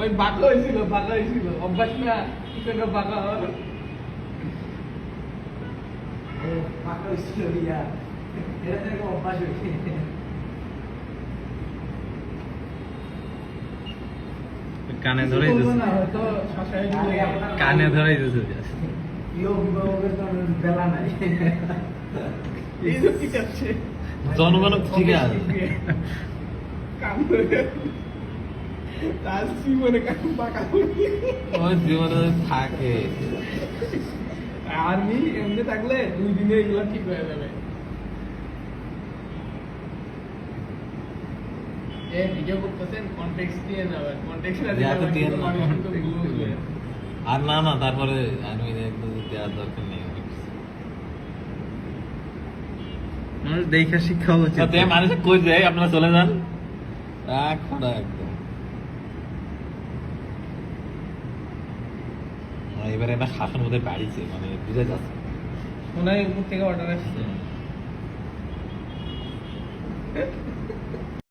ওই বাঁকা হয়েছিল বাঁকা হয়েছিল। অভ্যাস না কিছু হওয়ার। হয়েছিল ইয়া এটা থেকে অভ্যাস হয়েছে। কানে ধরেই কানে ধরেই জনগণ ঠিক আছে। কাম করে তার জীবনে কাম বাঁকা জীবনে থাকে। আর্মি এমনি থাকলে দুই দিনে এগুলো ঠিক হয়ে যাবে। এ ভিডিও করতেছেন কনটেক্সট দিয়ে যাবেন কনটেক্সট দিয়ে তো দিয়ে না। দিলে আর না না তারপরে আমি একদম দেওয়ার দরকার নেই। মানুষ দেখা শিক্ষা উচিত। মানুষ কই যায়? আপনারা চলে যান। রাগ খোড়া একদম। আর এবারে একটা শাসন বোধহয় বাড়িছে মানে বুঝে যাচ্ছে। ওনার উপর থেকে অর্ডার আসছে।